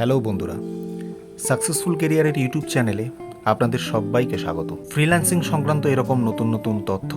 Hello বন্ধুরা, successful কেরিয়ারের YouTube চ্যানেলে আপনাদের সবাইকে স্বাগত। ফ্রিল্যান্সিং সংক্রান্ত এরকম নতুন নতুন তথ্য,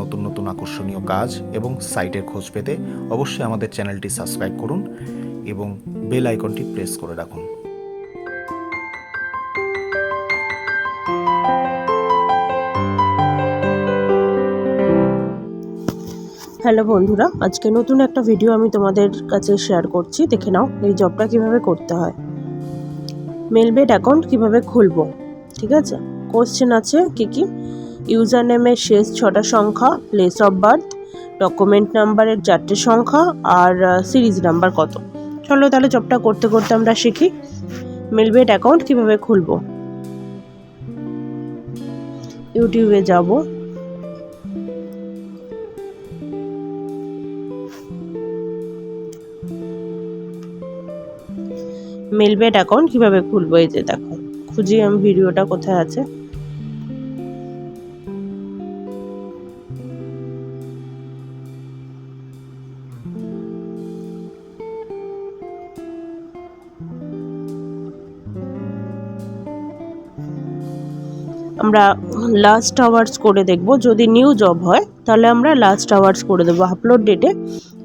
নতুন নতুন আকর্ষণীয় কাজ এবং সাইটের খোঁজ পেতে অবশ্যই আমাদের চ্যানেলটি সাবস্ক্রাইব করুন এবং বেল আইকনটি প্রেস করে রাখুন। হ্যালো বন্ধুরা, আজকে নতুন একটা ভিডিও আমি তোমাদের কাছে শেয়ার করছি। দেখে নাও এই জবটা কীভাবে করতে হয়। মেলবেড অ্যাকাউন্ট কীভাবে খুলবো, ঠিক আছে? কোশ্চেন আছে কি কি? ইউজার নেমের শেষ ছটা সংখ্যা প্লেস অফ বার্থ ডকুমেন্ট নাম্বারের চারটে সংখ্যা, আর সিরিজ নাম্বার কত। চলো তাহলে জবটা করতে করতে আমরা শিখি। মেলবেড অ্যাকাউন্ট কীভাবে খুলবো। ইউটিউবে যাব। মেলবেড অ্যাকাউন্ট কীভাবে খুলবো? এই যে দেখো, খুঁজি আমি ভিডিওটা কোথায় আছে। আমরা লাস্ট আওয়ার্স করে দেখব। যদি নিউ জব হয়, তাহলে আমরা লাস্ট আওয়ার্স করে দেবো। আপলোড ডেটে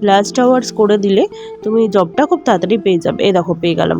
লাস্ট আওয়ার্স করে দিলে তুমি জবটা খুব তাড়াতাড়ি পেয়ে যাবে। এই দেখো, পেয়ে গেলাম।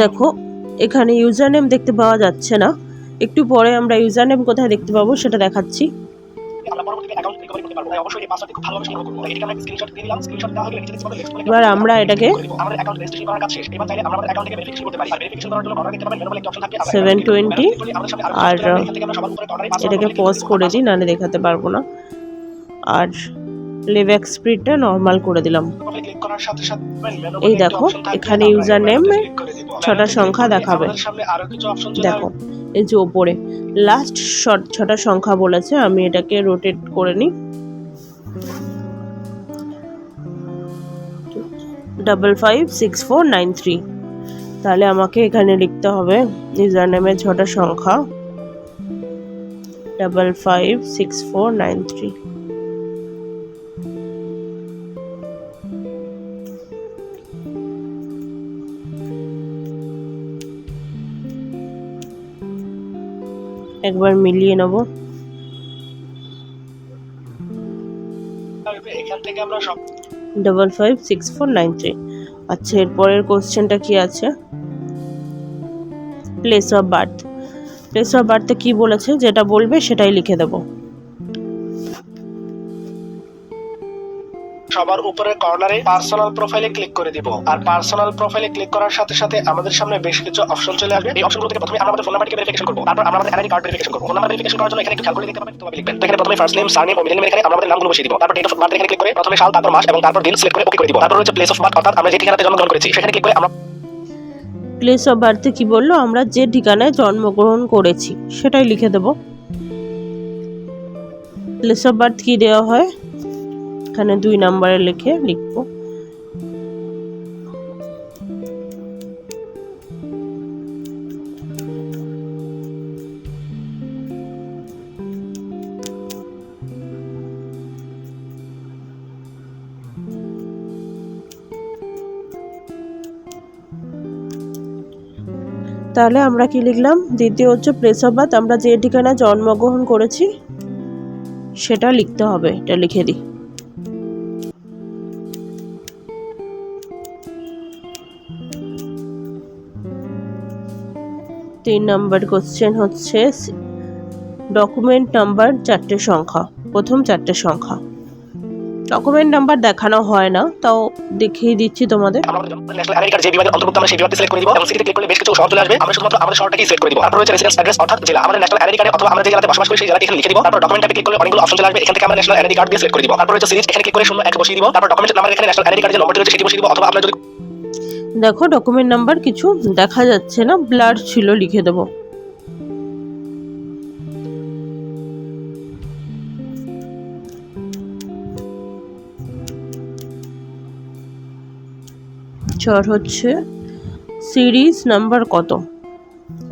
দেখো, এখানে ইউজার নেম দেখতে পাওয়া যাচ্ছে না। একটু পরে আমরা ইউজার নেম কোথায় দেখতে পাবো সেটা দেখাচ্ছি। এবার আমরা এটাকে সেভেন টোয়েন্টি আর এটাকে পজ করে দিই দেখাতে পারব না। আর লেভেক স্পিডটা নর্মাল করে দিলাম। এই দেখো, এখানে user name ছটা সংখ্যা দেখাবে। দেখো এই যে ওপরে লাস্ট ছটা সংখ্যা বলেছে আমি এটাকে রোটেট করে নিই। Double five six four nine three তাহলে আমাকে এখানে লিখতে হবে ইউজার নেমের ছটা সংখ্যা। Double five six four nine three একবার মিলিয়ে নেব। থেকে আমরা সব double five six four nine three. আচ্ছা এরপরের কোশ্চেনটা কি আছে? Place of birth place of বার্থে কি বলেছে? যেটা বলবে সেটাই লিখে দেবো। সবার উপরে কর্নারে পার্সোনাল প্রোফাইলে ক্লিক করে দিব। আর পার্সোনাল প্রোফাইলে ক্লিক করার সাথে সাথে আমাদের সামনে বেশ কিছু অপশন চলে আসবে। এই অপশনগুলো থেকে প্রথমে আমরা আমাদের ফোন নাম্বারকে ভেরিফিকেশন করব। তারপর আমরা আমাদের এনআইডি কার্ড ভেরিফিকেশন করব। ফোন নাম্বার ভেরিফিকেশন করার জন্য এখানে একটু খেয়াল করে দেখতে পাবেন। তোমাকে লিখবেন। তো এখানে প্রথমে ফার্স্ট নেম সারনেম ও মিডল নেম এখানে আমরা আমাদের নামগুলো বসিয়ে দিব। তারপর ডেট অফ বার্থ এখানে ক্লিক করে প্রথমে সাল, তারপর মাস এবং তারপর দিন সিলেক্ট করে ওকে করে দিব। তারপর হচ্ছে প্লেস অফ বার্থ অর্থাৎ আমরা যে ঠিকানাতে জন্মগ্রহণ করেছি, সেখানে ক্লিক করে আমরা প্লেস অফ বার্থে কি বলল? আমরা যে ঠিকানায় জন্মগ্রহণ করেছি, সেটাই লিখে দেব। প্লেস অফ বার্থ কি দেওয়া হয়? এখানে দুই নাম্বারে লিখে লিখব। তাহলে আমরা কি লিখলাম? দ্বিতীয় হচ্ছে প্লেস অফ বার্থ আমরা যে ঠিকানায় জন্মগ্রহণ করেছি, সেটা লিখতে হবে, এটা লিখে দিই। তিন নম্বর কোশ্চেন হচ্ছে ডকুমেন্ট নাম্বার চারটে সংখ্যা, প্রথম চারটে সংখ্যা। ডকুমেন্ট নাম্বার দেখানো হয় না, তাও দেখিয়ে দিচ্ছি তোমাদের। আমরা দিব কিছু আমরা আমাদের করে দিব। রয়েছে ন্যাশনাল আইডি অথবা আমরা দিব। অনেকগুলো আমরা আইডি কার্ড দিব। রয়েছে করে এক দিব। এখানে আইডি সেটি দিব। অথবা আমরা দেখো ডকুমেন্ট নাম্বার কিছু দেখা যাচ্ছে না। ব্লার ছিল, লিখে দেবো। চর হচ্ছে সিরিজ নাম্বার কত?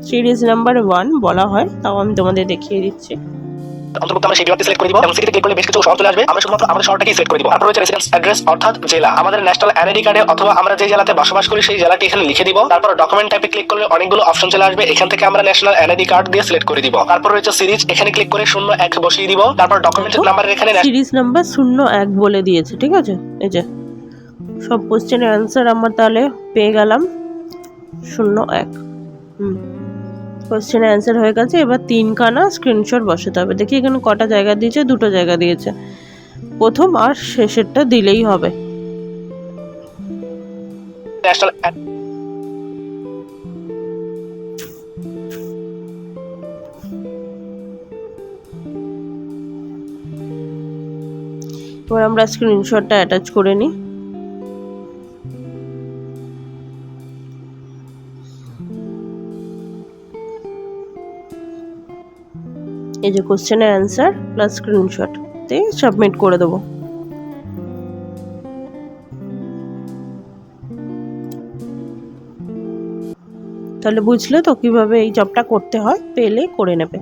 সিরিজ নাম্বার ওয়ান বলা হয়, তাও আমি তোমাদের দেখিয়ে দিচ্ছি। অন্তর্ভুক্ত আমরা সেই বিভাগটি সিলেক্ট করে দিব এবং সিটিতে ক্লিক করলে বেশ কিছু শহর চলে আসবে। আমরা শুধুমাত্র আমাদের শহরটাকেই সিলেক্ট করে দিব। তারপর রয়েছে রেসিডেন্স অ্যাড্রেস অর্থাৎ জেলা। আমাদের ন্যাশনাল আইডি কার্ডে অথবা আমরা যে জেলাতে বসবাস করি সেই জেলাটি এখানে লিখে দিব। তারপর ডকুমেন্ট টাইপে ক্লিক করলে অনেকগুলো অপশন চলে আসবে। এখান থেকে আমরা ন্যাশনাল আইডি কার্ড দিয়ে সিলেক্ট করে দিব। তারপর রয়েছে সিরিজ এখানে ক্লিক করে শূন্য এক বসিয়ে দিব। তারপর ডকুমেন্ট নাম্বার এখানে সিরিজ নাম্বার শূন্য এক বলে দিয়েছে ঠিক আছে? এই যে সব কোশ্চেনের অ্যান্সার আমরা তাহলে পেয়ে গেলাম। শূন্য এক। হুম। কোশ্চেনের অ্যান্সার হয়ে গেছে। এবার তিনখানা স্ক্রিনশট বসাতে হবে। দেখি এখানে কটা জায়গা দিয়েছে দুটো জায়গা দিয়েছে। প্রথম আর শেষেরটা দিলেই হবে। এবার আমরা স্ক্রিনশটটা অ্যাটাচ করে নিই। এই যে কোশ্চেনের অ্যান্সার প্লাস স্ক্রিনশট তে সাবমিট করে দেবো। তাহলে বুঝলে তো কীভাবে এই জবটা করতে হয়, পেলে করে নেবে।